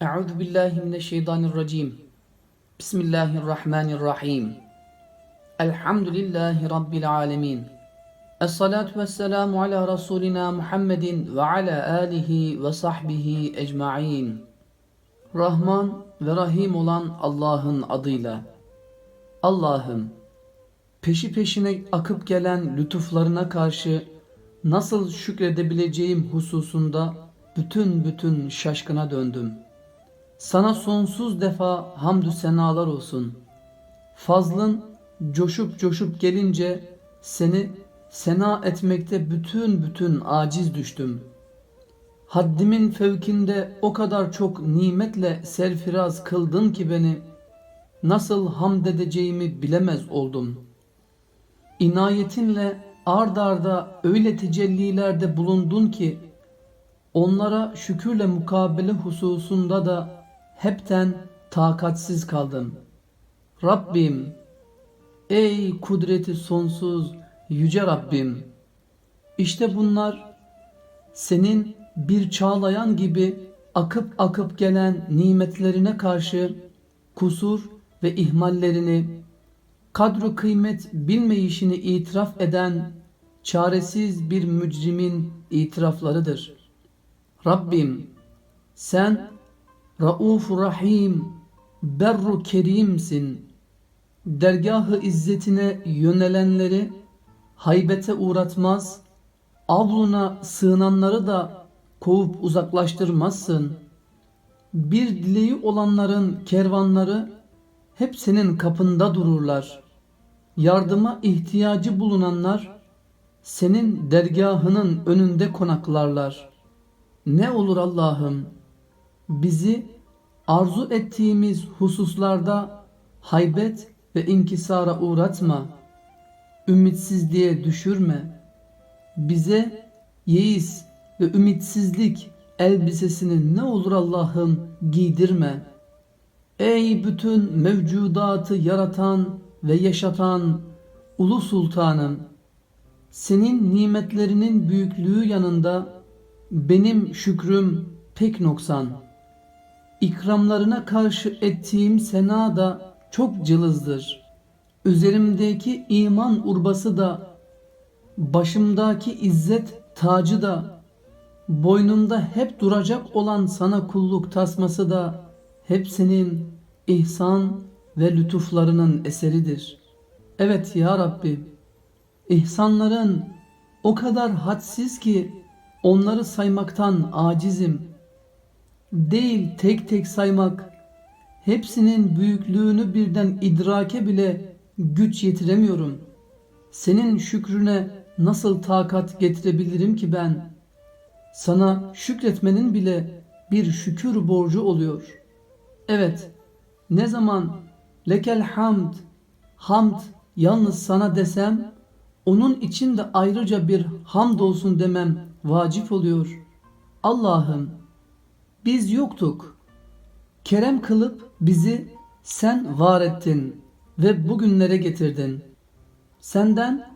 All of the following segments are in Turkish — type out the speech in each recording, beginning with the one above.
Euzu billahi mineşşeytanirracim. Bismillahirrahmanirrahim. Elhamdülillahi rabbil alamin. Essalatu vesselamu ala rasulina Muhammedin ve ala alihi ve sahbihi ecmaîn. Rahman ve Rahim olan Allah'ın adıyla. Allah'ım peşi peşine akıp gelen lütuflarına karşı nasıl şükredebileceğim hususunda bütün bütün şaşkına döndüm.'' Sana sonsuz defa hamdü senalar olsun. Fazlın coşup coşup gelince seni sena etmekte bütün bütün aciz düştüm. Haddimin fevkinde o kadar çok nimetle serfiraz kıldın ki beni nasıl hamd edeceğimi bilemez oldum. İnayetinle ard arda öyle tecellilerde bulundun ki onlara şükürle mukabele hususunda da hepten takatsiz kaldım. Rabbim, ey kudreti sonsuz yüce Rabbim, işte bunlar senin bir çağlayan gibi akıp akıp gelen nimetlerine karşı kusur ve ihmallerini, kadru kıymet bilmeyişini itiraf eden çaresiz bir mücrimin itiraflarıdır. Rabbim sen Rauf Rahim, Berru Kerim'sin. Dergahı izzetine yönelenleri haybete uğratmaz, avluna sığınanları da kovup uzaklaştırmazsın. Bir dileği olanların kervanları hep senin kapında dururlar. Yardıma ihtiyacı bulunanlar senin dergahının önünde konaklarlar. Ne olur Allah'ım bizi arzu ettiğimiz hususlarda haybet ve inkisara uğratma. Ümitsizliğe düşürme. Bize yeis ve ümitsizlik elbisesini ne olur Allah'ım giydirme. Ey bütün mevcudatı yaratan ve yaşatan ulu sultanım senin nimetlerinin büyüklüğü yanında benim şükrüm pek noksan. İkramlarına karşı ettiğim sena da çok cılızdır. Üzerimdeki iman urbası da, başımdaki izzet tacı da, boynumda hep duracak olan sana kulluk tasması da hepsinin ihsan ve lütuflarının eseridir. Evet ya Rabbi, ihsanların o kadar hadsiz ki onları saymaktan acizim. Değil tek tek saymak, hepsinin büyüklüğünü birden idrake bile güç yetiremiyorum. Senin şükrüne nasıl takat getirebilirim ki ben? Sana şükretmenin bile bir şükür borcu oluyor. Evet, ne zaman lekel hamd, hamd yalnız sana desem, onun için de ayrıca bir hamd olsun demem vacip oluyor. Allah'ım biz yoktuk. Kerem kılıp bizi sen var ettin ve bugünlere getirdin. Senden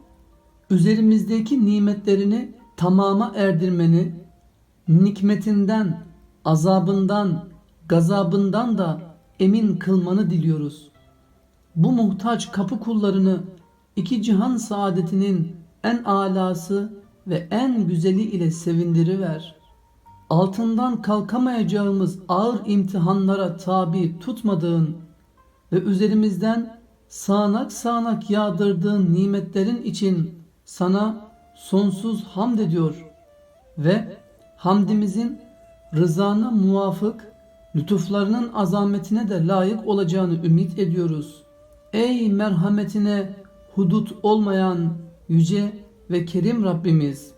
üzerimizdeki nimetlerini tamama erdirmeni, nikmetinden, azabından, gazabından da emin kılmanı diliyoruz. Bu muhtaç kapı kullarını iki cihan saadetinin en alası ve en güzeli ile sevindiriver. Altından kalkamayacağımız ağır imtihanlara tabi tutmadığın ve üzerimizden sağanak sağanak yağdırdığın nimetlerin için sana sonsuz hamd ediyor ve hamdimizin rızana muvafık lütuflarının azametine de layık olacağını ümit ediyoruz. Ey merhametine hudut olmayan yüce ve kerim Rabbimiz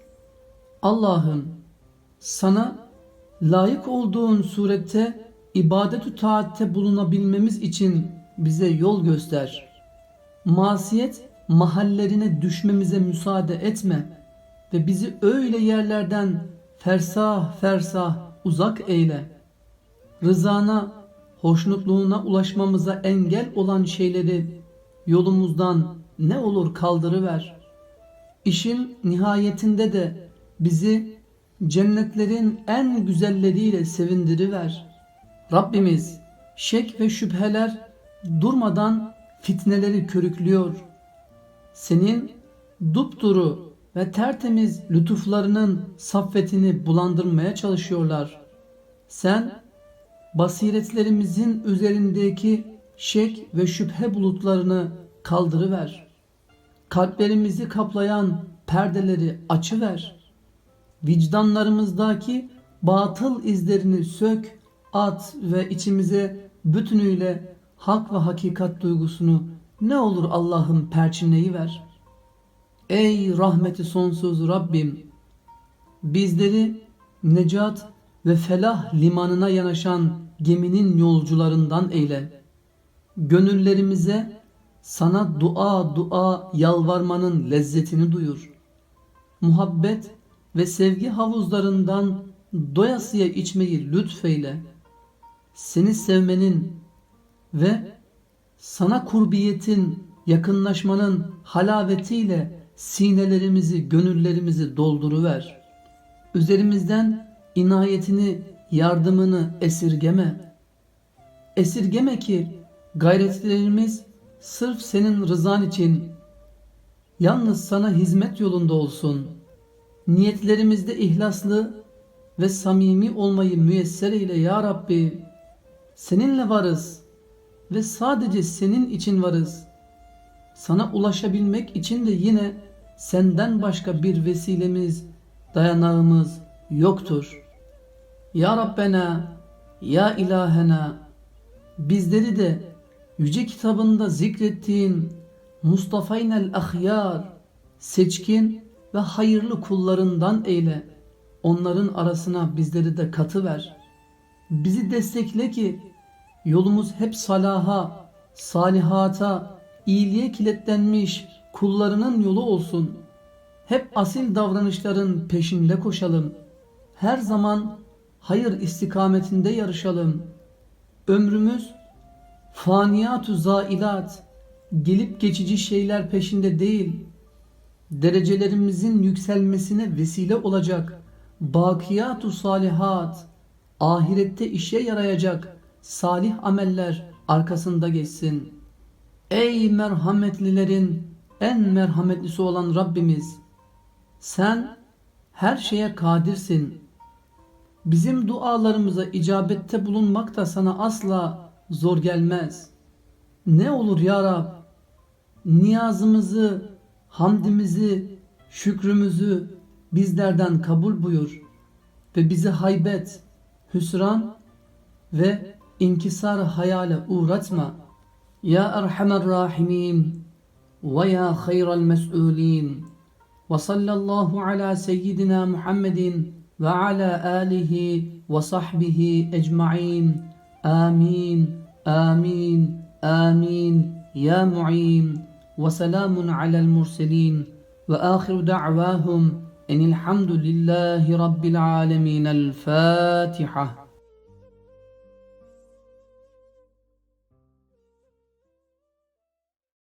Allah'ım sana layık olduğun surette ibadet-ü taatte bulunabilmemiz için bize yol göster. Masiyet mahallerine düşmemize müsaade etme ve bizi öyle yerlerden fersah fersah uzak eyle. Rızana, hoşnutluğuna ulaşmamıza engel olan şeyleri yolumuzdan ne olur kaldırıver. İşin nihayetinde de bizi cennetlerin en güzelleriyle sevindiriver. Rabbimiz şek ve şüpheler durmadan fitneleri körüklüyor. Senin dupduru ve tertemiz lütuflarının saffetini bulandırmaya çalışıyorlar. Sen basiretlerimizin üzerindeki şek ve şüphe bulutlarını kaldırıver. Kalplerimizi kaplayan perdeleri açıver. Vicdanlarımızdaki batıl izlerini sök, at ve içimize bütünüyle hak ve hakikat duygusunu ne olur Allah'ım perçinleyi ver. Ey rahmeti sonsuz Rabbim! Bizleri necat ve felah limanına yanaşan geminin yolcularından eyle. Gönüllerimize sana dua dua yalvarmanın lezzetini duyur. Muhabbet ve sevgi havuzlarından doyasıya içmeyi lütfeyle. Seni sevmenin ve sana kurbiyetin, yakınlaşmanın halavetiyle sinelerimizi, gönüllerimizi dolduruver. Üzerimizden inayetini, yardımını esirgeme. Esirgeme ki gayretlerimiz sırf senin rızan için yalnız sana hizmet yolunda olsun. Niyetlerimizde ihlaslı ve samimi olmayı müyesser eyle ya Rabbi. Seninle varız ve sadece senin için varız. Sana ulaşabilmek için de yine senden başka bir vesilemiz, dayanağımız yoktur. Ya Rabbena, Ya İlahena, bizleri de yüce kitabında zikrettiğin Mustafaynel Ahyar, seçkin ve hayırlı kullarından eyle. Onların arasına bizleri de katıver. Bizi destekle ki yolumuz hep salaha, salihata, iyiliğe kilitlenmiş kullarının yolu olsun. Hep asil davranışların peşinde koşalım. Her zaman hayır istikametinde yarışalım. Ömrümüz faniyatu zailat, gelip geçici şeyler peşinde değil, derecelerimizin yükselmesine vesile olacak bakiyatu salihat, ahirette işe yarayacak salih ameller arkasında geçsin. Ey merhametlilerin en merhametlisi olan Rabbimiz, sen her şeye kadirsin. Bizim dualarımıza icabette bulunmak da sana asla zor gelmez. Ne olur ya Rab, niyazımızı, hamdimizi, şükrümüzü bizlerden kabul buyur ve bizi haybet, hüsran ve inkisar hayale uğratma. Ya Erhamer Rahimin ve ya hayral mes'ulin ve sallallahu ala seyyidina Muhammedin ve ala alihi ve sahbihi ecma'in. Amin, amin, amin. Ya mu'in وسلام على المرسلين وآخر دعواهم إن الحمد لله رب العالمين الفاتحة.